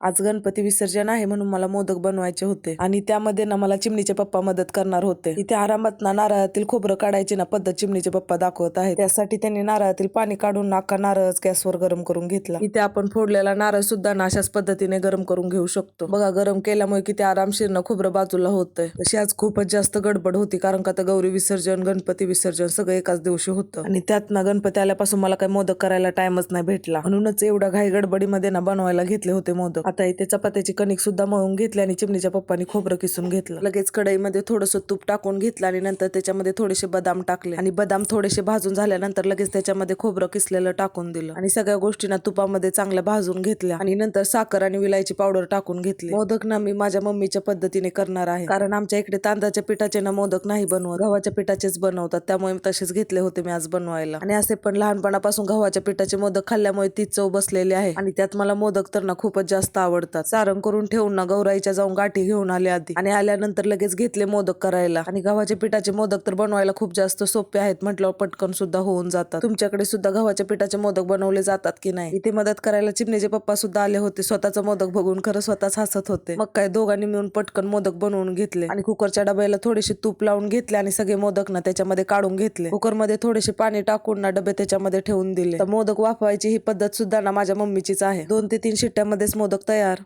आज गणपती विसर्जन आहे म्हणून मला मोदक बनवायचे होते. आणि त्यामध्ये ना मला चिमणीचे पप्पा मदत करणार होते. इथे आरामात ना नारळातील खोबरं काढायची ना पद्धत चिमणीचे पप्पा दाखवत आहे त्यासाठी त्यांनी नारळातील पाणी काढून नाका नारळच गॅसवर गरम करून घेतला. इथे आपण फोडलेला नारळ सुद्धा ना अशाच पद्धतीने गरम करून घेऊ शकतो. बघा गरम केल्यामुळे किती आरामशीर ना खोबरं बाजूला होतंय. तशी आज खूपच जास्त गडबड होती कारण का तर गौरी विसर्जन गणपती विसर्जन सगळं एकाच दिवशी होतं. आणि त्यात ना गणपती आल्यापासून मला काही मोदक करायला टाइमच नाही भेटला. म्हणूनच एवढ्या घाई गडबडीमध्ये ना बनवायला घेतले होते मोदक. आता इथे चपात्याची कणिक सुद्धा मळून घेतली आणि चिमणीच्या पप्पानी खोबरं किसून घेतलं. लगेच कढईमध्ये थोडस तूप टाकून घेतलं आणि नंतर त्याच्यामध्ये थोडेसे बदाम टाकले. आणि बदाम थोडेसे भाजून झाल्यानंतर लगेच त्याच्यामध्ये खोबरं किसलेलं टाकून दिलं. आणि सगळ्या गोष्टींना तुपामध्ये चांगल्या भाजून घेतल्या. आणि नंतर साखर आणि विलायची पावडर टाकून घेतली. मोदक ना मी माझ्या मम्मीच्या पद्धतीने करणार आहे. कारण आमच्या इकडे तांदळाच्या पिठाचे ना मोदक नाही बनवत. गव्हाच्या पिठाचेच बनवतात. त्यामुळे तसेच घेतले होते मी आज बनवायला. आणि असे पण लहानपणापासून गव्हाच्या पिठाचे मोदक खाल्ल्यामुळे ती चव बसलेली आहे. आणि त्यात मला मोदक तर ना खूपच जास्त आवडतात. सारण करून ठेवून ना गौराईच्या जाऊन गाठी घेऊन आले आधी. आणि आल्यानंतर लगेच घेतले मोदक करायला. आणि गव्हाच्या पिठाचे मोदक तर बनवायला खूप जास्त सोपे आहेत म्हटलं पटकन सुद्धा होऊन जातात. तुमच्याकडे सुद्धा गव्हाच्या पिठाचे मोदक बनवले जातात की नाही? इथे मदत करायला चिमणीचे पप्पा सुद्धा आले होते. स्वतःचा मोदक बघून खरं स्वतःच हसत होते. मग काय दोघांनी मिळून पटकन मोदक बनवून घेतले. आणि कुकरच्या डब्याला थोडेसे तूप लावून घेतले आणि सगळे मोदक ना त्याच्यामध्ये काढून घेतले. कुकरमध्ये थोडेसे पाणी टाकून ना डबे त्याच्यामध्ये ठेवून दिले. तर मोदक वाफवायची ही पद्धत सुद्धा ना माझ्या मम्मीचीच आहे. दोन ते तीन शिट्ट्यामध्येच मोदक तयार